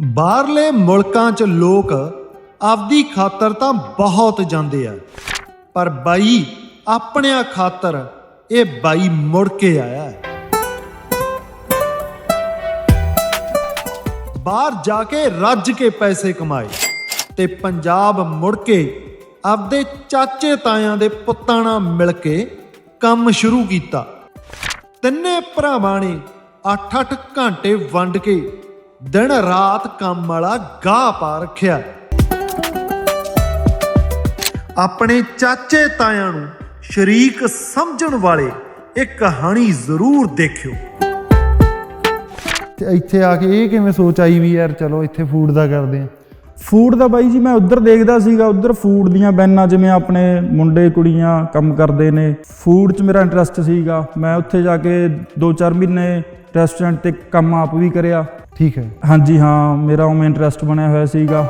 ਬਾਹਰਲੇ ਮੁਲਕਾਂ 'ਚ ਲੋਕ ਆਪਦੀ ਖਾਤਰ ਤਾਂ ਬਹੁਤ ਜਾਂਦੇ ਆ। ਪਰ ਬਾਈ, ਆਪਣਿਆਂ ਖਾਤਰ ਇਹ ਬਾਈ ਮੁੜ ਕੇ ਆਇਆ ਬਾਹਰ ਜਾ ਕੇ ਰੱਜ ਕੇ ਪੈਸੇ ਕਮਾਏ ਤੇ ਪੰਜਾਬ ਮੁੜ ਕੇ ਆਪਦੇ ਚਾਚੇ ਤਾਇਆਂ ਦੇ ਪੁੱਤਾਂ ਨਾਲ ਮਿਲ ਕੇ ਕੰਮ ਸ਼ੁਰੂ ਕੀਤਾ। ਤਿੰਨੇ ਭਰਾਵਾਂ ਨੇ 8-8 ਘੰਟੇ ਵੰਡ ਕੇ ਦਿਨ ਰਾਤ ਕੰਮ ਵਾਲਾ ਗਾਹ ਪਾ ਰੱਖਿਆ। ਆਪਣੇ ਚਾਚੇ ਤਾਇਆਂ ਨੂੰ ਸ਼ਰੀਕ ਸਮਝਣ ਵਾਲੇ ਇਹ ਕਹਾਣੀ ਜ਼ਰੂਰ ਦੇਖਿਓ। ਤੇ ਇੱਥੇ ਆ ਕੇ ਇਹ ਕਿਵੇਂ ਸੋਚ ਆਈ ਵੀ ਯਾਰ ਚਲੋ ਇੱਥੇ ਫੂਡ ਦਾ ਕਰਦੇ ਆ ਫੂਡ ਦਾ ਬਾਈ ਜੀ ਮੈਂ ਉੱਧਰ ਦੇਖਦਾ ਸੀਗਾ, ਉੱਧਰ ਫੂਡ ਦੀਆਂ ਬੈਨਾਂ ਜਿਵੇਂ ਆਪਣੇ ਮੁੰਡੇ, ਕੁੜੀਆਂ ਕੰਮ ਕਰਦੇ ਨੇ। ਫੂਡ 'ਚ ਮੇਰਾ ਇੰਟਰਸਟ ਸੀਗਾ। ਮੈਂ ਉੱਥੇ ਜਾ ਕੇ 2-4 ਮਹੀਨੇ ਰੈਸਟੋਰੈਂਟ ਤੇ ਕੰਮ ਆਪ ਵੀ ਕਰਿਆ। ਠੀਕ ਹੈ। ਹਾਂਜੀ ਹਾਂ ਮੇਰਾ ਉਵੇਂ ਇੰਟਰਸਟ ਬਣਿਆ ਹੋਇਆ ਸੀਗਾ।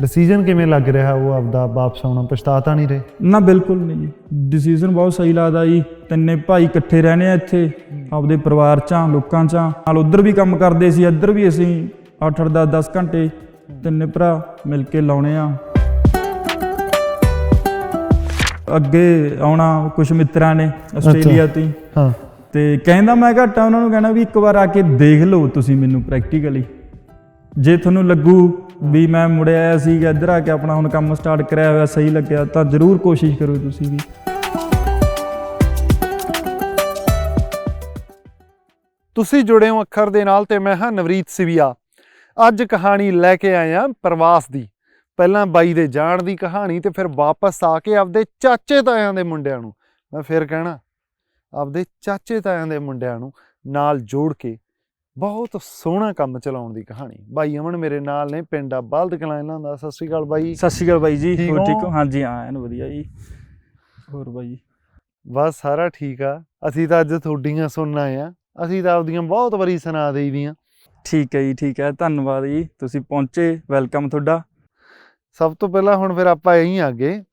ਡਿਸੀਜਨ ਕਿਵੇਂ ਲੱਗ ਰਿਹਾ ਉਹ ਆਪਦਾ ਵਾਪਸ ਆਉਣਾ? ਪਛਤਾਤਾ ਨਹੀਂ ਰਹੇ? ਨਾ ਬਿਲਕੁਲ ਨਹੀਂ ਜੀ। ਡਿਸੀਜਨ ਬਹੁਤ ਸਹੀ ਲੱਗਦਾ ਜੀ। ਤਿੰਨੇ ਭਾਈ ਇਕੱਠੇ ਰਹਿੰਦੇ ਆ ਇੱਥੇ ਆਪਦੇ ਪਰਿਵਾਰ 'ਚ ਲੋਕਾਂ 'ਚ ਨਾਲ ਉੱਧਰ ਵੀ ਕੰਮ ਕਰਦੇ ਸੀ ਇੱਧਰ ਵੀ ਅਸੀਂ 8-8 10-10 ਘੰਟੇ ਤਿੰਨੇ ਭਰਾ ਮਿਲ ਕੇ ਲਾਉਣੇ ਆ। ਅੱਗੇ ਆਉਣਾ ਕੁਝ ਮਿੱਤਰਾਂ ਨੇ ਆਸਟ੍ਰੇਲੀਆ ਤੋਂ ਹਾਂ। ਤੇ ਕਹਿੰਦਾ ਮੈਂ ਘਟਾ ਉਹਨਾਂ ਨੂੰ ਕਹਿਣਾ ਵੀ ਇੱਕ ਵਾਰ ਆ ਕੇ ਦੇਖ ਲਓ ਤੁਸੀਂ ਮੈਨੂੰ ਪ੍ਰੈਕਟੀਕਲੀ ਜੇ ਤੁਹਾਨੂੰ ਲੱਗੂ ਵੀ ਮੈਂ ਮੁੜਿਆ ਆਇਆ ਸੀ ਇੱਧਰ ਆ ਕੇ ਆਪਣਾ ਹੁਣ ਕੰਮ ਸਟਾਰਟ ਕਰਿਆ ਹੋਇਆ ਸਹੀ ਲੱਗਿਆ, ਤਾਂ ਜ਼ਰੂਰ ਕੋਸ਼ਿਸ਼ ਕਰੋ ਤੁਸੀਂ ਵੀ। ਤੁਸੀਂ ਜੁੜੇ ਹੋ ਅੱਖਰ ਦੇ ਨਾਲ ਤੇ ਮੈਂ ਹਾਂ ਨਵਰੀਤ ਸਿਵਿਆ। ਅੱਜ ਕਹਾਣੀ ਲੈ ਕੇ ਆਇਆ ਪ੍ਰਵਾਸ ਦੀ। ਪਹਿਲਾਂ ਬਾਈ ਦੇ ਜਾਣ ਦੀ ਕਹਾਣੀ ਤੇ ਫਿਰ ਵਾਪਸ ਆ ਕੇ ਆਪਦੇ ਚਾਚੇ ਤਾਇਆਂ ਦੇ ਮੁੰਡਿਆਂ ਨੂੰ। ਮੈਂ ਫਿਰ ਕਹਿਣਾ ਆਪਦੇ ਚਾਚੇ ਤਾਇਆਂ ਦੇ ਮੁੰਡਿਆਂ ਨੂੰ ਨਾਲ ਜੋੜ ਕੇ ਬਹੁਤ ਸੋਹਣਾ ਕੰਮ ਚਲਾਉਣ ਦੀ ਕਹਾਣੀ। ਬਾਈ ਅਮਨ ਮੇਰੇ ਨਾਲ ਨੇ ਪਿੰਡ ਆ ਬਲਦ ਕਲਾਂ ਇਹਨਾਂ ਦਾ। ਸਤਿ ਸ੍ਰੀ ਅਕਾਲ ਬਾਈ। ਸਤਿ ਸ਼੍ਰੀ ਅਕਾਲ ਬਾਈ ਜੀ ਹੋਰ ਠੀਕ ਹੋ? ਹਾਂਜੀ ਹਾਂ ਐਨ ਵਧੀਆ ਜੀ। ਹੋਰ ਬਾਈ? ਬਸ ਸਾਰਾ ਠੀਕ ਆ। ਅਸੀਂ ਤਾਂ ਅੱਜ ਤੁਹਾਡੀਆਂ ਸੁਣਨ ਆ। ਅਸੀਂ ਤਾਂ ਆਪਦੀਆਂ ਬਹੁਤ ਵਾਰੀ ਸੁਣਾ ਦੇਈ ਦੀਆਂ। ਠੀਕ ਹੈ ਜੀ ਠੀਕ ਹੈ। ਧੰਨਵਾਦ ਜੀ। ਤੁਸੀਂ ਪਹੁੰਚੇ। ਵੈਲਕਮ ਤੁਹਾਡਾ। ਸਭ ਤੋਂ ਪਹਿਲਾਂ ਹੁਣ ਫਿਰ ਆਪਾਂ ਇਹੀ ਅੱਗੇ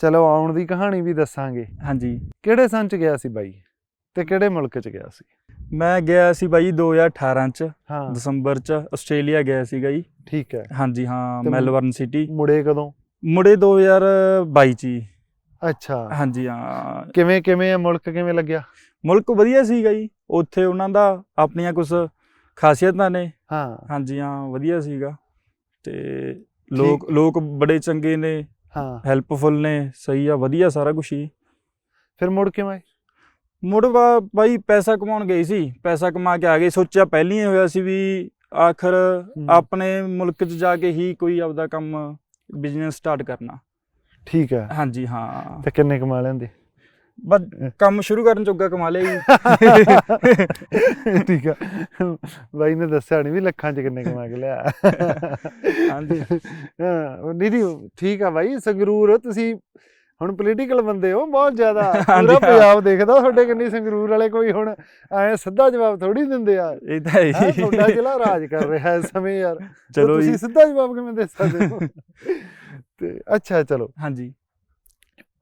ਚਲੋ ਆਉਣ ਦੀ ਕਹਾਣੀ ਵੀ ਦੱਸਾਂਗੇ। ਹਾਂਜੀ। ਕਿਹੜੇ ਸੰਨ ਚ ਗਿਆ ਸੀ ਬਾਈ? ਤੇ ਕਿਹੜੇ ਮੁਲਕ ਚ ਗਿਆ ਸੀ? ਮੈਂ ਗਿਆ ਸੀ ਬਾਈ 2018 ਚ ਹਾਂ। ਦਸੰਬਰ ਚ ਆਸਟ੍ਰੇਲੀਆ ਗਿਆ ਸੀਗਾ ਜੀ ਠੀਕ ਹੈ। ਹਾਂਜੀ ਹਾਂ ਤੇ ਮੈਲਬਰਨ ਸਿਟੀ। ਮੁੜੇ ਕਦੋਂ? ਮੁੜੇ 2022 ਚ ਜੀ ਅੱਛਾ। ਹਾਂਜੀ ਹਾਂ। ਕਿਵੇਂ ਕਿਵੇਂ ਆ ਮੁਲਕ? ਕਿਵੇਂ ਲੱਗਿਆ? ਮੁਲਕ ਵਧੀਆ ਸੀਗਾ ਜੀ ਉੱਥੇ ਉਹਨਾਂ ਦਾ ਆਪਣੀਆਂ ਕੁਝ ਖਾਸੀਅਤਾਂ ਨੇ। ਹਾਂ। ਹਾਂਜੀ ਹਾਂ ਵਧੀਆ ਸੀਗਾ। ਤੇ ਲੋਕ ਲੋਕ ਬੜੇ ਚੰਗੇ ਨੇ। ਹਾਂ। ਹੈਲਪਫੁਲ ਨੇ ਸਹੀ ਆ ਵਧੀਆ ਸਾਰਾ ਕੁਝ ਹੀ। ਫਿਰ ਮੁੜ ਕਿਵੇਂ ਆਏ? ਮੁੜ ਵਾ- ਬਾਈ ਪੈਸਾ ਕਮਾਉਣ ਗਏ ਸੀ ਪੈਸਾ ਕਮਾ ਕੇ ਆ ਗਏ। ਸੋਚਿਆ ਪਹਿਲਾਂ ਹੀ ਹੋਇਆ ਸੀ ਵੀ ਆਖਰ ਆਪਣੇ ਮੁਲਕ 'ਚ ਜਾ ਕੇ ਹੀ ਕੋਈ ਆਪਦਾ ਕੰਮ ਬਿਜ਼ਨਸ ਸਟਾਰਟ ਕਰਨਾ। ਠੀਕ ਹੈ। ਹਾਂਜੀ ਹਾਂ। ਤੇ ਕਿੰਨੇ ਕਮਾ ਲੈਂਦੇ? ਬਸ ਕੰਮ ਸ਼ੁਰੂ ਕਰਨ ਜੋਗਾ ਕਮਾ ਲਿਆ ਜੀ। ਠੀਕ ਹੈ ਬਾਈ ਨੇ ਦੱਸਿਆ ਨਹੀਂ ਵੀ ਲੱਖਾਂ ਚ ਕਿੰਨੇ ਕਮਾ ਕੇ ਲਿਆ। ਹਾਂਜੀ। ਹਾਂ ਉਹ ਨਹੀਂ ਠੀਕ ਆ ਬਾਈ ਸੰਗਰੂਰ ਤੁਸੀਂ ਹੁਣ ਪੋਲੀਟੀਕਲ ਬੰਦੇ ਹੋ ਬਹੁਤ ਜ਼ਿਆਦਾ। ਪੂਰਾ। ਪੰਜਾਬ ਦੇਖਦਾ ਤੁਹਾਡੇ ਕਿੰਨੀ ਸੰਗਰੂਰ ਵਾਲੇ ਕੋਈ ਹੁਣ ਐ ਸਿੱਧਾ ਜਵਾਬ ਥੋੜੀ ਦਿੰਦੇ ਆ। ਇਹ ਤਾਂ ਹੈ। ਤੁਹਾਡਾ ਜ਼ਿਲ੍ਹਾ ਰਾਜ ਕਰ ਰਿਹਾ ਇਸ ਸਮੇਂ ਯਾਰ। ਚਲੋ ਤੁਸੀਂ ਸਿੱਧਾ ਜਵਾਬ ਕਿਵੇਂ ਦੇ ਸਕਦੇ ਹੋ? ਤੇ ਅੱਛਾ ਚਲੋ। ਹਾਂਜੀ।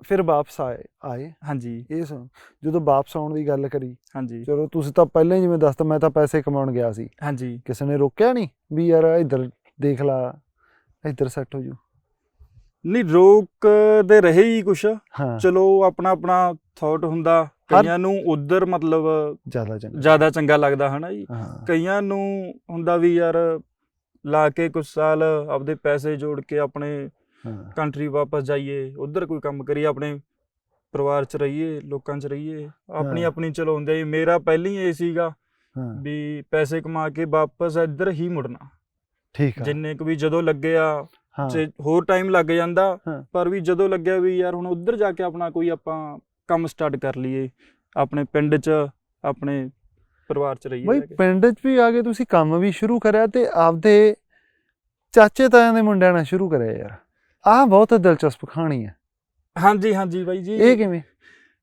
ਫਿਰ ਵਾਪਸ ਆਏ ਆਏ। ਹਾਂਜੀ। ਇਹ ਸੁਣ ਜਦੋਂ ਵਾਪਸ ਆਉਣ ਦੀ ਗੱਲ ਕਰੀ ਹਾਂਜੀ। ਚਲੋ ਤੁਸੀਂ ਤਾਂ ਪਹਿਲਾਂ ਹੀ ਜਿਵੇਂ ਦੱਸਤਾ ਮੈਂ ਤਾਂ ਪੈਸੇ ਕਮਾਉਣ ਗਿਆ ਸੀ। ਹਾਂਜੀ। ਕਿਸੇ ਨੇ ਰੋਕਿਆ ਨਹੀਂ ਵੀ ਯਾਰ ਇੱਧਰ ਦੇਖ ਲਾ ਇੱਧਰ ਸੈੱਟ ਹੋ ਜੂ ਨਹੀਂ ਰੋਕ ਦੇ ਰਹੇ ਹੀ ਕੁਛ। ਹਾਂ। ਚਲੋ ਆਪਣਾ ਆਪਣਾ ਥਾਟ ਹੁੰਦਾ। ਕਈਆਂ ਨੂੰ ਉਧਰ ਮਤਲਬ ਜ਼ਿਆਦਾ ਚੰਗਾ। ਜ਼ਿਆਦਾ ਚੰਗਾ ਲੱਗਦਾ ਹਨਾ ਜੀ? ਕਈਆਂ ਨੂੰ ਹੁੰਦਾ ਵੀ ਯਾਰ ਲਾ ਕੇ ਕੁਝ ਸਾਲ ਆਪਦੇ ਪੈਸੇ ਜੋੜ ਕੇ ਆਪਣੇ ਕੰਟਰੀ ਵਾਪਸ ਜਾਈਏ ਉਧਰ ਕੋਈ ਕੰਮ ਕਰੀਏ ਆਪਣੇ ਪਰਿਵਾਰ 'ਚ ਰਹੀਏ ਲੋਕਾਂ 'ਚ ਰਹੀਏ ਆਪਣੀ। ਆਪਣੀ ਚਲੋ ਹੁੰਦੇ ਜੀ ਮੇਰਾ ਪਹਿਲਾਂ ਇਹ ਸੀਗਾ ਵੀ ਪੈਸੇ ਕਮਾ ਕੇ ਵਾਪਸ ਇੱਧਰ ਹੀ ਮੁੜਨਾ। ਠੀਕ ਆ। ਜਿੰਨੇ ਕੁ ਵੀ ਜਦੋਂ ਲੱਗਿਆ ਤੇ ਹੋਰ ਟਾਈਮ ਲੱਗ ਜਾਂਦਾ। ਪਰ ਵੀ ਜਦੋਂ ਲੱਗਿਆ ਵੀ ਯਾਰ ਹੁਣ ਉੱਧਰ ਜਾ ਕੇ ਆਪਣਾ ਕੋਈ ਆਪਾਂ ਕੰਮ ਸਟਾਰਟ ਕਰ ਲਈਏ ਆਪਣੇ ਪਿੰਡ 'ਚ ਆਪਣੇ ਪਰਿਵਾਰ 'ਚ ਰਹੀਏ ਬਈ। ਪਿੰਡ 'ਚ ਵੀ ਆ ਕੇ ਤੁਸੀਂ ਕੰਮ ਵੀ ਸ਼ੁਰੂ ਕਰਿਆ ਤੇ ਆਪਦੇ ਚਾਚੇ ਤਾਇਆਂ ਦੇ ਮੁੰਡਿਆਂ ਨਾਲ ਸ਼ੁਰੂ ਕਰਿਆ ਯਾਰ। ਆਹ ਬਹੁਤ ਦਿਲਚਸਪ ਕਹਾਣੀ ਹੈ। ਹਾਂਜੀ ਹਾਂਜੀ ਬਾਈ ਜੀ। ਇਹ ਕਿਵੇਂ?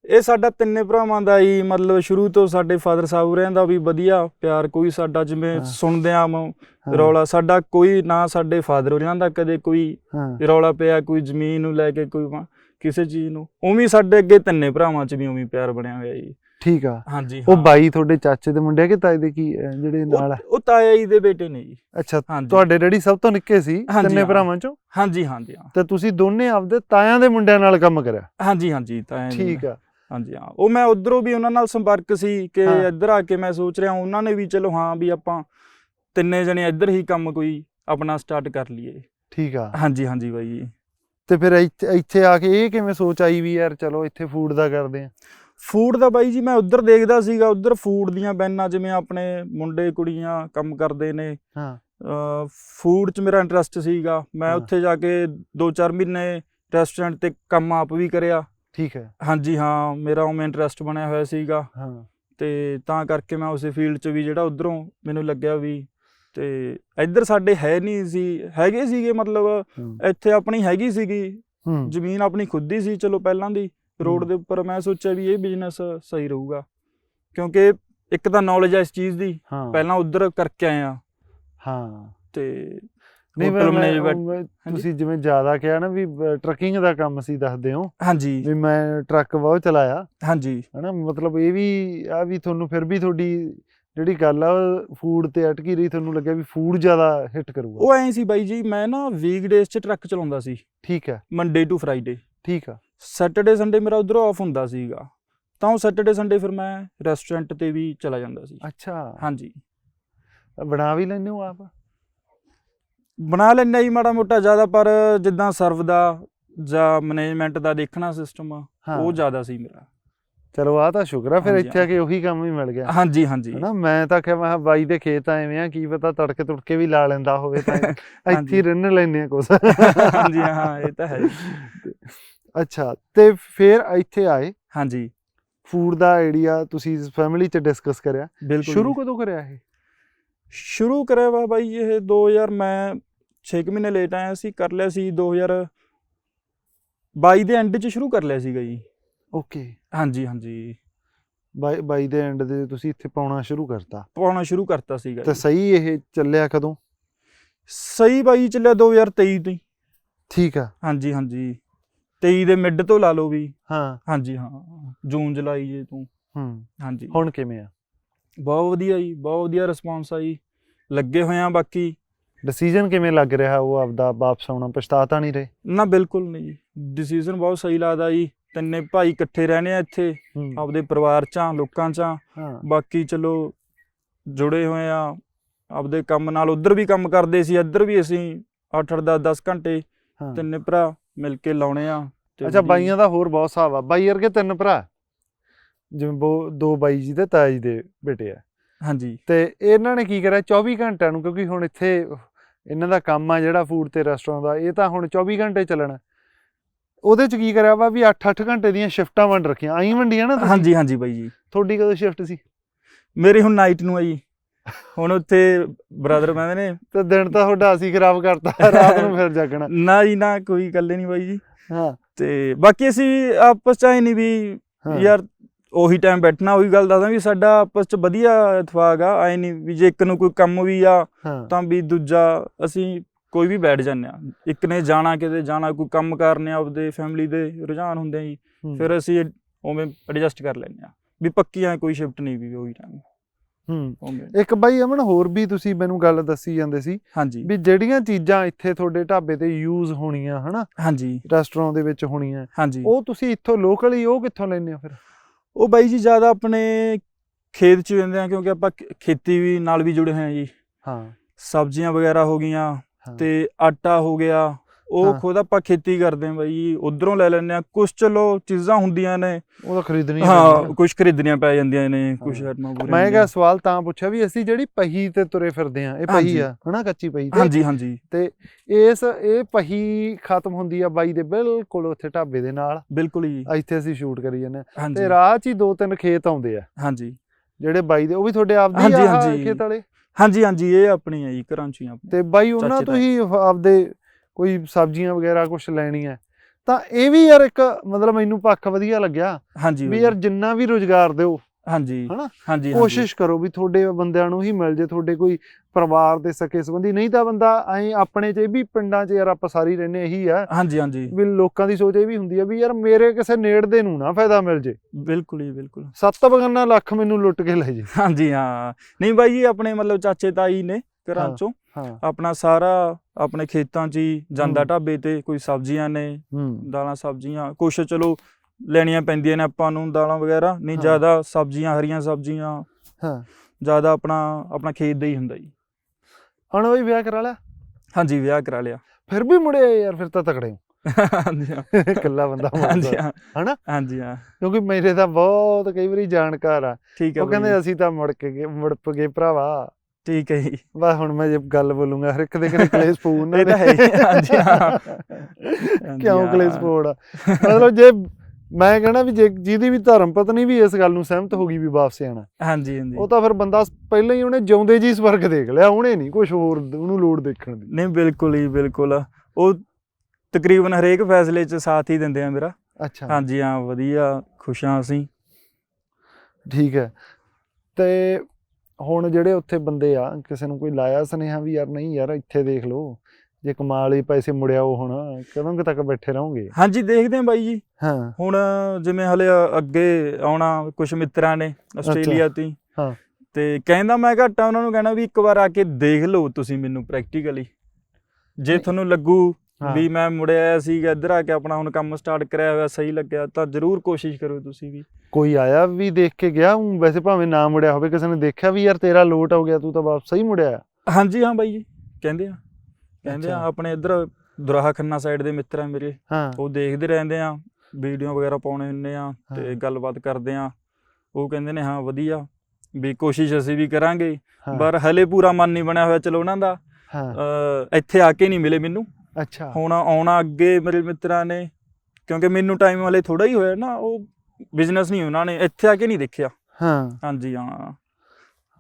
ਇਹ ਸਾਡਾ ਤਿੰਨੇ ਭਰਾਵਾਂ ਦਾ ਹੀ ਮਤਲਬ ਸ਼ੁਰੂ ਤੋਂ ਸਾਡੇ ਫਾਦਰ ਸਾਹਿਬ ਹੋਰਿਆਂ ਦਾ ਵੀ ਵਧੀਆ ਪਿਆਰ ਕੋਈ ਸਾਡਾ ਜਿਵੇਂ। ਸੁਣਦੇ ਆ ਰੌਲਾ ਸਾਡਾ ਕੋਈ ਨਾ ਸਾਡੇ ਫਾਦਰ ਹੋਰਿਆਂ ਦਾ ਕਦੇ ਕੋਈ ਰੌਲਾ ਪਿਆ ਕੋਈ ਜ਼ਮੀਨ ਨੂੰ ਲੈ ਕੇ ਕੋਈ ਕਿਸੇ ਚੀਜ਼ ਨੂੰ ਉਵੇਂ ਸਾਡੇ ਅੱਗੇ ਤਿੰਨੇ ਭਰਾਵਾਂ 'ਚ ਵੀ ਉਵੇਂ ਪਿਆਰ ਬਣਿਆ ਹੋਇਆ ਜੀ। ਠੀਕ ਆ। ਹਾਂਜੀ ਉਹ। ਬਾਈ ਤੁਹਾਡੇ ਚਾਚੇ ਦੇ ਮੁੰਡੇ ਆ ਕਿ ਤਾਏ ਦੇ ਕੀ ਜਿਹੜੇ ਨਾਲ ਆ? ਉਹ- ਤਾਇਆ ਜੀ ਦੇ ਬੇਟੇ ਨੇ ਜੀ। ਅੱਛਾ ਤੁਹਾਡੇ ਡੈਡੀ ਸਭ ਤੋਂ ਨਿੱਕੇ ਸੀ ਤਿੰਨੇ। ਭਰਾਵਾਂ ਚੋਂ? ਹਾਂਜੀ ਹਾਂਜੀ ਤੇ ਤੁਸੀਂ ਦੋਨੇ ਆਪਦੇ ਤਾਇਆਂ ਦੇ ਮੁੰਡਿਆਂ ਨਾਲ ਕੰਮ ਕਰਿਆ? ਹਾਂਜੀ ਹਾਂਜੀ ਤਾਇਆ ਠੀਕ ਆ। ਹਾਂਜੀ ਹਾਂ। ਉਹ ਮੈਂ ਉਧਰੋਂ ਵੀ ਉਹਨਾਂ ਨਾਲ ਸੰਪਰਕ ਸੀ ਕਿ। ਇੱਧਰ ਆ ਕੇ ਮੈਂ ਸੋਚ ਰਿਹਾ ਉਹਨਾਂ ਨੇ ਵੀ ਚਲੋ ਹਾਂ ਵੀ ਆਪਾਂ ਤਿੰਨੇ ਜਣੇ ਇੱਧਰ ਹੀ ਕੰਮ ਕੋਈ ਆਪਣਾ ਸਟਾਰਟ ਕਰ ਲਈਏ। ਠੀਕ ਆ। ਹਾਂਜੀ ਹਾਂਜੀ ਬਾਈ ਜੀ। ਤੇ ਫਿਰ ਇੱਥੇ ਆ ਕੇ ਇਹ ਕਿਵੇਂ ਸੋਚ ਆਈ ਵੀ ਯਾਰ ਚਲੋ ਇੱਥੇ ਫੂਡ ਦਾ ਕਰਦੇ ਆ? ਫੂਡ ਦਾ ਬਾਈ ਜੀ ਮੈਂ ਉਧਰ ਦੇਖਦਾ ਸੀਗਾ ਉਧਰ ਫੂਡ ਦੀਆਂ ਬੈਨਾਂ ਜਿਵੇਂ ਆਪਣੇ ਮੁੰਡੇ ਕੁੜੀਆਂ ਕੰਮ ਕਰਦੇ ਨੇ ਹਾਂ। ਫੂਡ 'ਚ ਮੇਰਾ ਇੰਟਰਸਟ ਸੀਗਾ। ਮੈਂ। ਉੱਥੇ ਜਾ ਕੇ 2-4 ਮਹੀਨੇ ਰੈਸਟੋਰੈਂਟ ਤੇ ਕੰਮ ਆਪ ਵੀ ਕਰਿਆ। ਠੀਕ ਹੈ। ਹਾਂਜੀ ਹਾਂ ਮੇਰਾ ਉਵੇਂ ਇੰਟਰਸਟ ਬਣਿਆ ਹੋਇਆ ਸੀਗਾ। ਹਾਂ। ਤੇ ਤਾਂ ਕਰਕੇ ਮੈਂ ਉਸੇ ਫੀਲਡ 'ਚ ਵੀ ਜਿਹੜਾ ਉਧਰੋਂ ਮੈਨੂੰ ਲੱਗਿਆ ਵੀ ਤੇ ਇੱਧਰ ਸਾਡੇ ਹੈ ਨਹੀਂ ਸੀ ਹੈਗੇ ਸੀਗੇ ਮਤਲਬ ਇੱਥੇ ਆਪਣੀ ਹੈਗੀ ਸੀਗੀ ਜ਼ਮੀਨ ਆਪਣੀ ਖੁਦ ਦੀ ਸੀ ਚਲੋ ਪਹਿਲਾਂ ਦੀ। ਰੋਡ। ਦੇ ਉੱਪਰ ਮੈਂ ਸੋਚਿਆ ਵੀ ਇਹ ਬਿਜ਼ਨਸ ਸਹੀ ਰਹੂਗਾ। ਕਿਉਂਕਿ ਇੱਕ ਤਾਂ ਨੌਲੇਜ ਹੈ ਇਸ ਚੀਜ਼ ਦੀ ਪਹਿਲਾਂ ਉਧਰ ਕਰਕੇ ਆਏ ਆ ਹਾਂ। ਤੇ ਨਹੀਂ ਮੈਂ- ਤੁਸੀਂ ਜਿਵੇਂ ਜ਼ਿਆਦਾ ਕਿਹਾ ਨਾ ਵੀ ਟਰੱਕਿੰਗ ਦਾ ਕੰਮ ਸੀ ਦੱਸਦੇ ਹੋ। ਹਾਂਜੀ। ਵੀ ਮੈਂ ਟਰੱਕ ਬਹੁਤ ਚਲਾਇਆ। ਹਾਂਜੀ। ਹਨਾ ਮਤਲਬ ਇਹ ਵੀ ਆ ਵੀ ਤੁਹਾਨੂੰ ਫਿਰ ਵੀ ਤੁਹਾਡੀ ਜਿਹੜੀ ਗੱਲ ਆ ਫੂਡ ਤੇ ਅਟਕੀ ਰਹੀ ਤੁਹਾਨੂੰ ਲੱਗਿਆ ਵੀ ਫੂਡ ਜ਼ਿਆਦਾ ਹਿੱਟ ਕਰੂਗਾ। ਉਹ ਐਂ ਸੀ ਬਾਈ ਜੀ ਮੈਂ ਨਾ ਵੀਕਡੇਜ਼ 'ਚ ਟਰੱਕ ਚਲਾਉਂਦਾ ਸੀ। ਠੀਕ ਹੈ। ਮੰਡੇ ਟੂ ਫਰਾਈਡੇ ਠੀਕ ਆ। ਸੈਟਰਡੇ ਸੰਡੇ ਮੇਰਾ ਉਧਰੋਂ ਆਫ ਹੁੰਦਾ ਸੀਗਾ। ਤਾਂ ਉਹ ਸੈਟਰਡੇ ਸੰਡੇ ਫਿਰ ਮੈਂ ਰੈਸਟੋਰੈਂਟ ਤੇ ਵੀ ਚਲਾ ਜਾਂਦਾ ਸੀ। ਅੱਛਾ। ਹਾਂਜੀ। ਬਣਾ ਵੀ ਲੈਂਦੇ ਹੋ ਆਪ? ਬਣਾ ਲੈਂਦਾ ਜੀ ਮਾੜਾ ਮੋਟਾ ਜ਼ਿਆਦਾ ਪਰ ਜਿੱਦਾਂ ਸਰਵ ਦਾ ਜਾਂ ਮੈਨੇਜਮੈਂਟ ਦਾ ਦੇਖਣਾ ਸਿਸਟਮ ਉਹ ਜ਼ਿਆਦਾ ਸੀ ਮੇਰਾ। ਚਲੋ ਆ ਤਾਂ ਸ਼ੁਕਰ ਆ ਫਿਰ ਇੱਥੇ ਆ ਕੇ ਉਹੀ ਕੰਮ ਹੀ ਮਿਲ ਗਿਆ। ਹਾਂਜੀ ਹਾਂਜੀ। ਹਨਾ ਮੈਂ ਤਾਂ ਕਿਹਾ ਮੈਂ ਬਾਈ ਦੇ ਖੇਤ ਐਵੇਂ ਆ ਕੀ ਪਤਾ ਤੜਕੇ ਤੁੜਕੇ ਵੀ ਲਾ ਲੈਂਦਾ ਹੋਵੇ ਤਾਂ ਇੱਥੇ ਰਿੰਨ ਲੈਨੇ ਆ ਕੁਛ। ਹਾਂਜੀ ਹਾਂ ਇਹ ਤਾਂ ਹੈ ਜੀ। ਅੱਛਾ ਤੇ ਫਿਰ ਇੱਥੇ ਆਏ। ਹਾਂਜੀ। ਫੂਡ ਦਾ ਆਈਡੀਆ ਤੁਸੀਂ ਫੈਮਿਲੀ ਚ ਡਿਸਕਸ ਕਰਿਆ। ਸ਼ੁਰੂ। ਕਦੋਂ ਕਰਿਆ ਇਹ? ਸ਼ੁਰੂ ਕਰਿਆ ਵਾ ਬਾਈ ਇਹ 2000 ਮੈਂ 6 ਮਹੀਨੇ ਲੇਟ ਆਇਆ ਸੀ ਕਰ ਲਿਆ ਸੀ 2022 ਦੇ ਐਂਡ 'ਚ ਸ਼ੁਰੂ ਕਰ ਲਿਆ ਸੀਗਾ ਜੀ। ਓਕੇ ਹਾਂਜੀ ਹਾਂਜੀ। ਬਾਈ ਬਾਈ ਦੇ ਐਂਡ ਦੇ ਤੁਸੀਂ ਇੱਥੇ ਪਾਉਣਾ ਸ਼ੁਰੂ ਕਰਤਾ। ਪਾਉਣਾ ਸ਼ੁਰੂ ਕਰਤਾ ਸੀਗਾ ਤੇ। ਸਹੀ ਇਹ ਚੱਲਿਆ ਕਦੋਂ? ਸਹੀ ਬਾਈ ਚੱਲਿਆ 2023 ਤੋਂ। ਠੀਕ ਆ। ਹਾਂਜੀ ਹਾਂਜੀ। 23 ਦੇ ਮਿਡ ਤੋਂ ਲਾ ਲਓ ਵੀ। ਹਾਂ। ਹਾਂਜੀ ਹਾਂ। ਜੂਨ ਜੁਲਾਈ ਜੇ ਤੋਂ। ਹੂੰ। ਹਾਂਜੀ। ਹੁਣ ਕਿਵੇਂ ਆ? ਬਹੁਤ ਵਧੀਆ ਜੀ ਬਹੁਤ ਵਧੀਆ ਰਿਸਪੌਂਸ ਆ ਜੀ। ਲੱਗੇ ਹੋਏ ਆ ਬਾਕੀ। ਡਿਸੀਜਨ ਕਿਵੇਂ ਲੱਗ ਰਿਹਾ ਉਹ ਆਪਦਾ ਵਾਪਸ ਆਉਣਾ? ਪਛਤਾ ਤਾਂ ਨਹੀਂ ਰਹੇ? ਨਾ ਬਿਲਕੁਲ ਨਹੀਂ ਜੀ। ਡਿਸੀਜਨ ਬਹੁਤ ਸਹੀ ਲੱਗਦਾ ਜੀ। ਤਿੰਨੇ ਭਾਈ ਇਕੱਠੇ ਰਹਿਣੇ ਆ ਇੱਥੇ। ਆਪਦੇ ਪਰਿਵਾਰ ਚਾਂ ਲੋਕਾਂ ਚਾਂ ਬਾਕੀ ਚਲੋ ਜੁੜੇ ਹੋਏ ਆ। ਆਪਦੇ ਕੰਮ ਨਾਲ ਉਧਰ ਵੀ ਕੰਮ ਕਰਦੇ ਸੀ। ਇੱਧਰ ਵੀ ਅਸੀਂ 8-8 10-10 ਘੰਟੇ ਹਾਂ। ਤਿੰਨੇ ਭਰਾ। ਮਿਲ ਕੇ ਲਾਉਣੇ ਆ ਤੇ ਅੱਛਾ ਬਾਈਆਂ ਦਾ ਹੋਰ ਬਹੁਤ ਹਿਸਾਬ ਆ। ਬਾਈ ਵਰਗੇ ਤਿੰਨ ਭਰਾ? ਜਿਵੇਂ ਬੋ- ਦੋ ਬਾਈ ਜੀ ਤੇ ਜੀ ਦੇ ਬੇਟੇ ਆ। ਹਾਂਜੀ। ਤੇ ਇਹਨਾਂ ਨੇ ਕੀ ਕਰਿਆ? 24 ਘੰਟਿਆਂ ਨੂੰ ਕਿਉਂਕਿ ਹੁਣ ਇੱਥੇ ਇਹਨਾਂ ਦਾ ਕੰਮ ਆ ਜਿਹੜਾ ਫੂਡ ਤੇ ਰੈਸਟੋਰੈਂਟ ਦਾ ਇਹ ਤਾਂ ਹੁਣ 24 ਘੰਟੇ ਚੱਲਣਾ। ਉਹਦੇ ਚ ਕੀ ਕਰਿਆ ਵਾ ਵੀ 8-8 ਘੰਟੇ ਦੀਆਂ ਸ਼ਿਫਟਾਂ ਵੰਡ ਰੱਖੀਆਂ। ਆਈ ਵੰਡੀਆਂ ਨਾ? ਹਾਂਜੀ ਹਾਂਜੀ ਬਾਈ ਜੀ। ਤੁਹਾਡੀ ਕਦੋਂ ਸ਼ਿਫਟ ਸੀ? ਮੇਰੀ ਹੁਣ ਨਾਈਟ ਨੂੰ ਆ ਜੀ। ਹੁਣ ਉੱਥੇ ਬ੍ਰਦਰ ਕਹਿੰਦੇ ਨੇ ਤੇ ਦਿਨ ਤਾਂ ਤੁਹਾਡਾ ਅਸੀਂ ਖਰਾਬ ਕਰਤਾ ਰਾਤ ਨੂੰ ਫਿਰ ਜਾਗਣਾ। ਨਾ ਜੀ ਨਾ ਕੋਈ ਗੱਲ ਨਹੀਂ ਬਾਈ ਜੀ। ਹਾਂ। ਤੇ ਬਾਕੀ ਅਸੀਂ ਆਪਸ ਚ ਆਏ ਨਹੀਂ ਵੀ। ਯਾਰ ਉਹੀ ਟਾਈਮ ਬੈਠਣਾ ਉਹੀ ਗੱਲ ਦੱਸਦਾ ਵੀ ਸਾਡਾ ਆਪਸ ਚ ਵਧੀਆ ਇਤਫਾਕ ਆ ਆਏ ਨਹੀਂ ਵੀ ਜੇ ਇੱਕ ਨੂੰ ਕੋਈ ਕੰਮ ਵੀ ਆ ਤਾਂ ਵੀ ਦੂਜਾ ਅਸੀਂ ਕੋਈ ਵੀ ਬੈਠ ਜਾਂਦੇ ਆ। ਇੱਕ ਨੇ ਜਾਣਾ ਕਿਤੇ ਜਾਣਾ ਕੋਈ ਕੰਮ ਕਰਨੇ ਆਪਦੇ ਫੈਮਿਲੀ ਦੇ ਰੁਝਾਨ ਹੁੰਦੇ ਆ ਜੀ ਫਿਰ ਅਸੀਂ ਉਵੇਂ ਐਡਜਸਟ ਕਰ ਲੈਂਦੇ ਆ। ਵੀ ਪੱਕੀ ਆ ਕੋਈ ਸ਼ਿਫਟ ਨਹੀਂ ਵੀ ਉਹੀ ਟਾਈਮ ਹੂੰ। ਇੱਕ ਬਾਈ ਅਮਨ ਹੋਰ ਵੀ ਤੁਸੀਂ ਮੈਨੂੰ ਗੱਲ ਦੱਸੀ ਜਾਂਦੇ ਸੀ ਹਾਂਜੀ। ਵੀ ਜਿਹੜੀਆਂ ਚੀਜ਼ਾਂ ਇੱਥੇ ਤੁਹਾਡੇ ਢਾਬੇ ਤੇ ਯੂਜ਼ ਹੋਣੀਆਂ ਹਨਾ? ਹਾਂਜੀ। ਰੈਸਟੋਰੈਂਟ ਦੇ ਵਿੱਚ ਹੋਣੀਆਂ। ਹਾਂਜੀ। ਉਹ ਤੁਸੀਂ ਇੱਥੋਂ ਲੋਕਲ ਹੀ ਉਹ ਕਿੱਥੋਂ ਲੈਂਦੇ ਹੋ ਫਿਰ? ਉਹ ਬਾਈ ਜੀ ਜ਼ਿਆਦਾ ਆਪਣੇ ਖੇਤ ਚ ਰਹਿੰਦੇ ਆ ਕਿਉਂਕਿ ਆਪਾਂ ਖੇਤੀ ਵੀ ਨਾਲ ਵੀ ਜੁੜੇ ਹੋਏ ਆ ਜੀ। ਹਾਂ। ਸਬਜ਼ੀਆਂ ਵਗੈਰਾ ਹੋ ਗਈਆਂ। ਤੇ ਆਟਾ ਹੋ ਗਿਆ ਉਹ। ਖੁਦ ਆਪਾਂ ਖੇਤੀ ਕਰਦੇ ਆ ਬਾਈ ਉਧਰੋਂ ਲੈ ਲੈਂਦੇ ਆ ਕੁਝ ਚਲੋ ਚੀਜ਼ਾਂ ਹੁੰਦੀਆਂ ਨੇ ਉਹ ਤਾਂ ਖਰੀਦਣੀ ਹਾਂ ਕੁਝ ਖਰੀਦਣੀਆਂ ਪੈ ਜਾਂਦੀਆਂ ਨੇ ਕੁਝ ਹਾਂ। ਆਈਟਮਾਂ ਪੂਰੀਆਂ ਮੈਂ ਕਿਹਾ। ਸਵਾਲ ਤਾਂ ਪੁੱਛਿਆ ਵੀ ਅਸੀਂ ਜਿਹੜੀ ਪਹੀ ਤੇ ਤੁਰੇ ਫਿਰਦੇ ਆ ਇਹ ਪਹੀ। ਆ ਹਨਾ ਕੱਚੀ ਪਹੀ ਤੇ ਹਾਂਜੀ ਹਾਂਜੀ ਇਸ ਇਹ ਪਹੀ ਖਤਮ ਹੁੰਦੀ ਆ ਬਾਈ ਦੇ ਬਿਲਕੁਲ ਉੱਥੇ ਢਾਬੇ ਦੇ ਨਾਲ ਬਿਲਕੁਲ ਜੀ ਇੱਥੇ ਅਸੀਂ ਸ਼ੂਟ ਕਰੀ ਜਾਂਦੇ ਤੇ ਰਾਹ 'ਚ ਹੀ ਦੋ ਤਿੰਨ ਖੇਤ ਆਉਂਦੇ ਆ ਹਾਂਜੀ ਜਿਹੜੇ ਬਾਈ ਦੇ ਉਹ ਵੀ ਤੁਹਾਡੇ ਆਪਦੇ ਹਾਂਜੀ, ਹੀ ਆ। ਖੇਤ ਵਾਲੇ ਹਾਂਜੀ ਹਾਂਜੀ ਇਹ ਆਪਣੀ ਹੈ ਜੀ ਘਰਾਂ ਚ ਹੀ ਆਪਣੀ ਤੇ ਬਾਈ ਉਹਨਾਂ ਤੋਂ। ਹੀ ਆਪਦੇ ਕੋਈ ਸਬਜ਼ੀਆਂ ਵਗੈਰਾ ਕੁਝ ਲੈਣੀ ਹੈ ਤਾਂ ਇਹ ਵੀ ਯਾਰ ਇੱਕ ਮਤਲਬ ਮੈਨੂੰ ਪੱਖ ਵਧੀਆ ਲੱਗਿਆ ਹਾਂਜੀ ਵੀ ਯਾਰ। ਜਿੰਨਾ ਵੀ ਰੋਜ਼ਗਾਰ ਦਿਓ ਹਾਂਜੀ ਹਨਾ? ਹਾਂਜੀ ਕੋਸ਼ਿਸ਼ ਕਰੋ ਵੀ ਤੁਹਾਡੇ ਬੰਦਿਆਂ ਨੂੰ ਹੀ ਮਿਲ ਜੇ ਤੁਹਾਡੇ ਕੋਈ ਪਰਿਵਾਰ ਦੇ ਸਕੇ ਸੰਬੰਧੀ। ਨਹੀਂ ਤਾਂ ਬੰਦਾ ਐਂ ਆਪਣੇ 'ਚ ਇਹ ਵੀ ਪਿੰਡਾਂ 'ਚ ਯਾਰ ਆਪਾਂ ਸਾਰੀ ਰਹਿੰਦੇ ਇਹੀ ਆ ਹਾਂਜੀ ਹਾਂਜੀ। ਵੀ ਲੋਕਾਂ ਦੀ ਸੋਚ ਇਹ ਵੀ ਹੁੰਦੀ ਆ ਵੀ ਯਾਰ ਮੇਰੇ ਕਿਸੇ ਨੇੜਦੇ ਨੂੰ ਨਾ ਫਾਇਦਾ ਮਿਲ ਜੇ। ਬਿਲਕੁਲ ਹੀ ਬਿਲਕੁਲ। ਸੱਤ ਬਗਾਨਾ ਲੱਖ ਮੈਨੂੰ ਲੁੱਟ ਕੇ ਲੈ ਜੇ। ਹਾਂਜੀ ਹਾਂ। ਨਹੀਂ ਬਾਈ ਜੀ ਆਪਣੇ ਮਤਲਬ ਚਾਚੇ ਤਾਈ ਨੇ ਘਰਾਂ। ਚੋਂ। ਹਾਂ। ਆਪਣਾ ਸਾਰਾ ਆਪਣੇ ਖੇਤਾਂ 'ਚ ਹੀ ਜਾਂਦਾ। ਢਾਬੇ ਤੇ ਕੋਈ ਸਬਜ਼ੀਆਂ ਨੇ ਦਾਲਾਂ ਸਬਜ਼ੀਆਂ ਕੁਛ ਚਲੋ ਲੈਣੀਆਂ ਪੈਂਦੀਆਂ ਨੇ ਆਪਾਂ ਨੂੰ ਦਾਲਾਂ ਵਗੈਰਾ ਨਹੀਂ। ਜ਼ਿਆਦਾ ਸਬਜ਼ੀਆਂ ਹਰੀਆਂ ਸਬਜ਼ੀਆਂ ਹਾਂ। ਜ਼ਿਆਦਾ ਆਪਣਾ ਆਪਣਾ ਖੇਤ ਦਾ ਹੀ ਹੁੰਦਾ ਜੀ। ਹੁਣ ਬਈ ਵਿਆਹ ਕਰਾ ਲਿਆ? ਹਾਂਜੀ ਵਿਆਹ ਕਰਾ ਲਿਆ। ਫਿਰ ਵੀ ਮੁੜਿਆ ਯਾਰ ਫਿਰ ਤਾਂ ਤਕੜੇ ਹਾਂਜੀ ਹਾਂ। ਇਕੱਲਾ ਬੰਦਾ ਹਾਂਜੀ ਮੁੜਦਾ ਹਾਂ। ਹਨਾ? ਹਾਂਜੀ ਹਾਂ। ਕਿਉਂਕਿ ਮੇਰੇ ਤਾਂ ਬਹੁਤ ਕਈ ਵਾਰੀ ਜਾਣਕਾਰ ਆ। ਉਹ ਕਹਿੰਦੇ ਅਸੀਂ ਤਾਂ ਮੁੜ ਕੇ ਗਏ ਮੁੜ ਪਏ ਭਰਾਵਾ। ਠੀਕ ਹੈ ਜੀ। ਬਸ ਹੁਣ ਮੈਂ ਜੇ ਗੱਲ ਬੋਲੂੰਗਾ ਹਰ ਇੱਕ ਦੇ ਘਰੇ ਕਲੇਸ਼ ਪਊ ਨਾ ਇਹ ਤਾਂ ਹੈ ਹੀ, ਹਾਂਜੀ, ਹਾਂ। ਹਾਂਜੀ, ਕਿਉਂ ਹਾਂ। ਕਲੇਸ਼ ਪਊੜਾ ਮਤਲਬ ਜੇ ਮੈਂ ਕਹਿਣਾ ਵੀ ਜੇ ਜਿਹਦੀ ਵੀ ਧਰਮ ਪਤਨੀ ਵੀ ਇਸ ਗੱਲ ਨੂੰ ਸਹਿਮਤ ਹੋ ਗਈ ਵੀ ਵਾਪਸ ਆਣਾ ਹਾਂਜੀ ਹਾਂਜੀ। ਉਹ ਤਾਂ ਫਿਰ ਬੰਦਾ ਪਹਿਲਾਂ ਹੀ ਉਹਨੇ ਜਿਉਂਦੇ ਜੀ ਸਵਰਗ ਦੇਖ ਲਿਆ ਉਹਨੇ ਨਹੀਂ ਕੁਝ ਹੋਰ ਉਹਨੂੰ ਲੋੜ ਦੇਖਣ ਦੀ। ਨਹੀਂ ਬਿਲਕੁਲ ਹੀ ਬਿਲਕੁਲ। ਉਹ ਤਕਰੀਬਨ ਹਰੇਕ ਫੈਸਲੇ 'ਚ ਸਾਥ ਹੀ ਦਿੰਦੇ ਆ ਮੇਰਾ। ਅੱਛਾ। ਹਾਂਜੀ ਹਾਂ ਵਧੀਆ ਖੁਸ਼ ਹਾਂ ਅਸੀਂ। ਠੀਕ ਹੈ। ਤੇ ਹੁਣ ਜਿਹੜੇ ਉੱਥੇ ਬੰਦੇ ਆ ਕਿਸੇ ਨੂੰ ਕੋਈ ਲਾਇਆ ਸੁਨੇਹਾ ਵੀ ਯਾਰ ਨਹੀਂ ਯਾਰ ਇੱਥੇ ਦੇਖ ਲਓ ਜੇ ਕਮਾ ਲਈ ਪੈਸੇ ਮੁੜਿਆਓ ਹੁਣ ਕਦੋਂ ਤੱਕ ਬੈਠੇ ਰਹੋਗੇ ਹਾਂਜੀ ਦੇਖਦੇ ਹਾਂ ਬਾਈ ਜੀ ਹਾਂ ਹੁਣ ਜਿਵੇਂ ਹਲੇ ਅੱਗੇ ਆਉਣਾ ਕੁਝ ਮਿੱਤਰਾਂ ਨੇ ਆਸਟ੍ਰੇਲੀਆ ਤੋਂ ਹੀ। ਹਾਂ। ਤੇ ਕਹਿੰਦਾ ਮੈਂ ਘੱਟਾ ਉਹਨਾਂ ਨੂੰ ਕਹਿਣਾ ਵੀ ਇੱਕ ਵਾਰ ਆ ਕੇ ਦੇਖ ਲਓ ਤੁਸੀਂ ਮੈਨੂੰ ਪ੍ਰੈਕਟੀਕਲੀ ਜੇ। ਤੁਹਾਨੂੰ ਲੱਗੂ ਹਾਂ। ਵੀ ਮੈਂ ਮੁੜਿਆ ਸੀਗਾ ਇੱਧਰ ਆ ਕੇ ਆਪਣਾ ਹੁਣ ਕੰਮ ਸਟਾਰਟ ਕਰਿਆ ਹੋਇਆ ਸਹੀ ਲੱਗਿਆ ਤਾਂ ਜ਼ਰੂਰ ਕੋਸ਼ਿਸ਼ ਕਰੋ ਤੁਸੀਂ ਵੀ। ਕੋਈ ਆਇਆ ਵੀ ਦੇਖ ਕੇ ਗਿਆ ਊਂ ਵੈਸੇ ਭਾਵੇਂ ਨਾ ਮੁੜਿਆ ਹੋਵੇ ਕਿਸੇ ਨੇ ਦੇਖਿਆ ਵੀ ਯਾਰ ਤੇਰਾ ਲੋਟ ਹੋ ਗਿਆ ਤੂੰ ਤਾਂ ਵਾਪਸ ਸਹੀ ਮੁੜਿਆ। ਹਾਂਜੀ ਹਾਂ ਬਾਈ ਜੀ ਕਹਿੰਦੇ ਆ ਕਹਿੰਦੇ ਆ। ਆਪਣੇ ਇੱਧਰ ਦੁਰਾਹਾ ਖੰਨਾ ਸਾਈਡ ਦੇ ਮਿੱਤਰ ਆ ਮੇਰੇ ਹਾਂ। ਉਹ ਦੇਖਦੇ ਰਹਿੰਦੇ ਆ ਵੀਡੀਓ ਵਗੈਰਾ ਪਾਉਣੇ ਹੁੰਦੇ ਆ ਹਾਂ। ਤੇ ਗੱਲਬਾਤ ਕਰਦੇ ਆ। ਉਹ ਕਹਿੰਦੇ ਨੇ ਹਾਂ ਵਧੀਆ ਵੀ ਕੋਸ਼ਿਸ਼ ਅਸੀਂ ਵੀ ਕਰਾਂਗੇ ਹਾਂ, ਪਰ ਹਲੇ ਪੂਰਾ ਮਨ ਨਹੀਂ ਬਣਿਆ ਹੋਇਆ ਚਲੋ ਉਹਨਾਂ ਦਾ। ਹਾਂ। ਇੱਥੇ ਆ ਕੇ ਨਹੀਂ ਮਿਲੇ ਮੈਨੂੰ। ਅੱਛਾ। ਹੁਣ ਆਉਣਾ ਅੱਗੇ ਮੇਰੇ ਮਿੱਤਰਾਂ ਨੇ ਕਿਉਂਕਿ ਮੈਨੂੰ ਟਾਈਮ ਹਲੇ ਥੋੜਾ ਹੀ ਹੋਇਆ ਨਾ ਉਹ ਬਿਜ਼ਨਸ ਨਹੀਂ ਉਹਨਾਂ ਨੇ ਇੱਥੇ ਆ ਕੇ ਨਹੀਂ ਦੇਖਿਆ। ਹਾਂ। ਹਾਂਜੀ ਹਾਂ।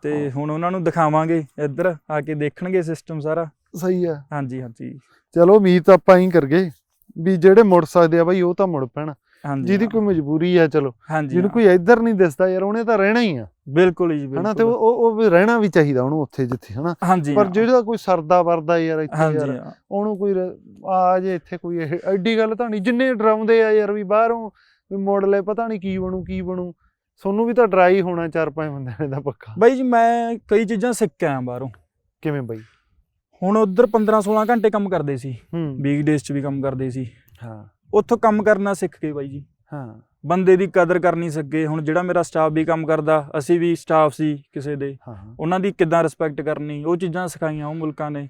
ਤੇ। ਹੁਣ ਉਹਨਾਂ ਨੂੰ ਦਿਖਾਵਾਂਗੇ ਇੱਧਰ ਆ ਕੇ ਦੇਖਣਗੇ ਸਿਸਟਮ ਸਾਰਾ। ਸਹੀ ਆ। ਹਾਂਜੀ ਹਾਂਜੀ। ਚਲੋ ਉਮੀਦ ਤਾਂ ਆਪਾਂ ਹੀ ਕਰਗੇ ਵੀ ਜਿਹੜੇ ਮੁੜ ਸਕਦੇ ਆ ਬਾਈ ਉਹ ਤਾਂ ਮੁੜ ਪੈਣ। ਜਿਹਦੀ ਕੋਈ ਮਜਬੂਰੀ ਆ ਚਲੋ। ਜਿਹਨੂੰ ਕੋਈ ਇੱਧਰ ਨਹੀਂ ਦਿਸਦਾ ਯਾਰ ਉਹਨੇ ਤਾਂ ਰਹਿਣਾ ਹੀ ਆ। ਬਿਲਕੁਲ ਜੀ ਹਨਾ ਤੇ ਬਿਲਕੁਲ। ਉਹ ਉਹ ਵੀ ਰਹਿਣਾ ਵੀ ਚਾਹੀਦਾ ਉਹਨੂੰ ਉੱਥੇ ਜਿੱਥੇ ਹਨਾ। ਪਰ ਜਿਹੜਾ ਕੋਈ ਸਰਦਾ ਵਰਦਾ ਯਾਰ ਇੱਥੇ ਯਾਰ ਉਹਨੂੰ ਕੋਈ ਆ ਜੇ ਇੱਥੇ ਕੋਈ ਐਡੀ ਗੱਲ ਤਾਂ ਨਹੀਂ ਜਿੰਨੇ ਡਰਾਉਂਦੇ ਆ ਯਾਰ ਵੀ ਬਾਹਰੋਂ ਵੀ ਮੋੜ ਲੈ ਪਤਾ ਨਹੀਂ ਕੀ ਬਣੂ ਕੀ ਬਣੂ। ਸੋਨੂੰ ਵੀ ਤਾਂ ਡਰਾਈ ਹੋਣਾ ਚਾਰ ਪੰਜ ਬੰਦਿਆਂ ਨੇ ਦਾ ਪੱਕਾ। ਬਾਈ ਜੀ ਮੈਂ ਕਈ ਚੀਜ਼ਾਂ ਸਿੱਖ ਕੇ ਆਇਆ ਬਾਹਰੋਂ। ਕਿਵੇਂ ਬਾਈ? ਹੁਣ ਉਧਰ 15 16 ਘੰਟੇ ਕੰਮ ਕਰਦੇ ਸੀ। ਵੀਕ ਡੇਜ਼ 'ਚ ਵੀ ਕੰਮ ਕਰਦੇ ਸੀ। ਹਾਂ। ਉੱਥੋਂ ਕੰਮ ਕਰਨਾ ਸਿੱਖ ਗਏ ਬਾਈ ਜੀ। ਹਾਂ। ਬੰਦੇ ਦੀ ਕਦਰ ਕਰਨੀ ਸਕੇ। ਹੁਣ ਜਿਹੜਾ ਮੇਰਾ ਸਟਾਫ ਵੀ ਕੰਮ ਕਰਦਾ ਅਸੀਂ ਵੀ ਸਟਾਫ ਸੀ ਕਿਸੇ ਦੇ। ਉਹਨਾਂ ਦੀ ਕਿੱਦਾਂ ਰਿਸਪੈਕਟ ਕਰਨੀ ਉਹ ਚੀਜ਼ਾਂ ਸਿਖਾਈਆਂ ਉਹ ਮੁਲਕਾਂ ਨੇ।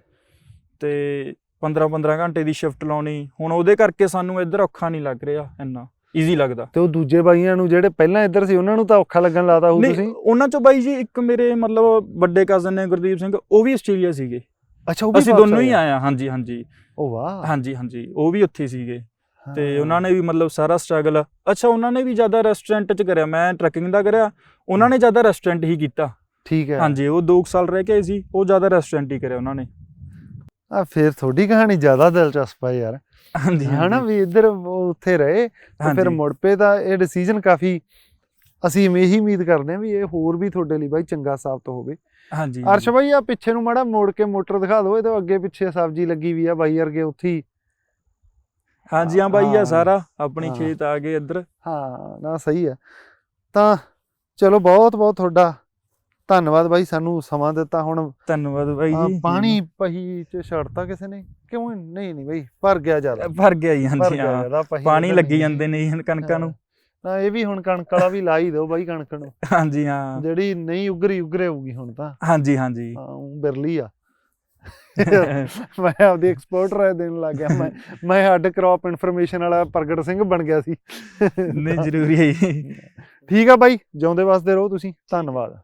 ਤੇ 15 15 ਘੰਟੇ ਦੀ ਸ਼ਿਫਟ ਲਾਉਣੀ ਹੁਣ ਉਹਦੇ ਕਰਕੇ ਸਾਨੂੰ ਇੱਧਰ ਔਖਾ ਨਹੀਂ ਲੱਗ ਰਿਹਾ ਇੰਨਾ ਈਜ਼ੀ ਲੱਗਦਾ। ਤੇ ਉਹ ਦੂਜੇ ਬਾਈਆਂ ਨੂੰ ਜਿਹੜੇ ਪਹਿਲਾਂ ਇੱਧਰ ਸੀ ਉਹਨਾਂ ਨੂੰ ਤਾਂ ਔਖਾ ਲੱਗਣ ਲਾਤਾ ਹੋਊ ਤੁਸੀਂ? ਉਹਨਾਂ ਚੋਂ ਬਾਈ ਜੀ ਇੱਕ ਮੇਰੇ ਮਤਲਬ ਵੱਡੇ ਕਜ਼ਨ ਨੇ ਗੁਰਦੀਪ ਸਿੰਘ ਉਹ ਵੀ ਆਸਟ੍ਰੇਲੀਆ ਸੀਗੇ। ਅੱਛਾ ਉਹ ਵੀ ਅਸੀਂ ਦੋਨੋਂ ਹੀ ਆਏ ਆ? ਆਏ ਆ ਹਾਂਜੀ ਹਾਂਜੀ। ਉਹ ਵਾਹ। ਹਾਂਜੀ ਹਾਂਜੀ ਉਹ ਵੀ ਉੱਥੇ ਸੀਗੇ। ਤੇ। ਉਹਨਾਂ ਨੇ ਵੀ ਮਤਲਬ ਸਾਰਾ ਸਟਰਗਲ ਅੱਛਾ ਉਹਨਾਂ ਨੇ ਵੀ ਜ਼ਿਆਦਾ ਰੈਸਟੋਰੈਂਟ 'ਚ ਕਰਿਆ ਮੈਂ ਟਰੱਕਿੰਗ ਦਾ ਕਰਿਆ ਉਹਨਾਂ ਨੇ ਜ਼ਿਆਦਾ ਰੈਸਟੋਰੈਂਟ ਹੀ ਕੀਤਾ। ਠੀਕ ਹੈ। ਹਾਂਜੀ ਉਹ 2 ਸਾਲ ਰਹਿ ਕੇ ਆਏ ਸੀ ਉਹ ਜ਼ਿਆਦਾ ਰੈਸਟੋਰੈਂਟ ਹੀ ਕਰਿਆ ਉਹਨਾਂ ਨੇ। ਆ ਫੇਰ ਤੁਹਾਡੀ ਕਹਾਣੀ ਜ਼ਿਆਦਾ ਦਿਲਚਸਪ ਹੈ ਯਾਰ। ਹਾਂਜੀ ਹਨਾ ਵੀ ਇੱਧਰ ਉੱਥੇ ਰਹੇ ਤੇ ਫਿਰ। ਮੁੜ ਪਏ ਤਾਂ ਇਹ ਡਿਸੀਜਨ ਕਾਫੀ ਅਸੀਂ ਇਹੀ ਉਮੀਦ ਕਰਦੇ ਹਾਂ ਵੀ ਇਹ ਹੋਰ ਵੀ ਤੁਹਾਡੇ ਲਈ ਬਾਈ ਚੰਗਾ ਸਾਬਤ ਹੋਵੇ। ਹਾਂਜੀ ਅਰਸ਼ ਬਾਈ ਆ ਪਿੱਛੇ ਨੂੰ ਮਾੜਾ ਮੋੜ ਕੇ ਮੋਟਰ ਦਿਖਾ ਦਿਓ ਇਹ ਤਾਂ ਅੱਗੇ ਪਿੱਛੇ ਸਬਜ਼ੀ ਲੱਗੀ ਵੀ ਆ ਬਾਈ ਵਰਗੇ ਉੱਥੇ ਹਾਂਜੀ ਹਾਂ ਬਾਈ ਹਾਂ। ਆ ਸਾਰਾ ਆਪਣੀ ਹਾਂ। ਖੇਤ ਆ ਗਏ ਇੱਧਰ। ਹਾਂ ਨਾ ਸਹੀ ਹੈ। ਤਾਂ ਚਲੋ ਬਹੁਤ ਬਹੁਤ ਤੁਹਾਡਾ ਧੰਨਵਾਦ ਬਾਈ ਸਾਨੂੰ ਸਮਾਂ ਦਿੱਤਾ ਹੁਣ। ਧੰਨਵਾਦ ਬਾਈ ਆਹ ਜੀ। ਪਾਣੀ ਪਹੀ ਚ ਛੱਡਤਾ ਕਿਸੇ ਨੇ? ਕਿਉਂ ਨਹੀਂ ਨਹੀਂ ਬਾਈ ਭਰ ਗਿਆ ਜ਼ਿਆਦਾ। ਭਰ ਗਿਆ ਜੀ ਭਰ ਹਾਂਜੀ ਗਿਆ ਹਾਂ। ਜ਼ਿਆਦਾ ਪਹੀ ਪਾਣੀ ਲੱਗੀ। ਜਾਂਦੇ ਨੇ ਜੀ ਕਣਕਾਂ ਨੂੰ। ਨਾ ਇਹ ਵੀ ਹੁਣ ਕਣਕ ਵਾਲਾ ਵੀ ਲਾ ਹੀ ਦਿਓ ਬਾਈ ਕਣਕ ਨੂੰ। ਹਾਂਜੀ ਹਾਂ। ਜਿਹੜੀ ਨਹੀਂ ਉਗਰੀ ਉਗਰੇ ਹੋਊਗੀ ਹੁਣ ਤਾਂ। ਹਾਂਜੀ ਹਾਂਜੀ। ਹਾਂ ਊਂ ਬਿਰਲੀ ਆ। ਮੈਂ ਆਪਦੀ ਐਕਸਪਰਟ ਰਾਏ ਦੇਣ ਲੱਗ ਗਿਆ। ਮੈਂ ਮੈਂ ਹੱਡ ਕ੍ਰੌਪ ਇਨਫੋਰਮੇਸ਼ਨ ਵਾਲਾ ਪ੍ਰਗਟ ਸਿੰਘ ਬਣ ਗਿਆ ਸੀ। ਨਹੀਂ ਜ਼ਰੂਰੀ ਹੈ ਜੀ। ਠੀਕ ਆ ਬਾਈ ਜਿਉਂਦੇ ਵਸਦੇ ਰਹੋ ਤੁਸੀਂ। ਧੰਨਵਾਦ।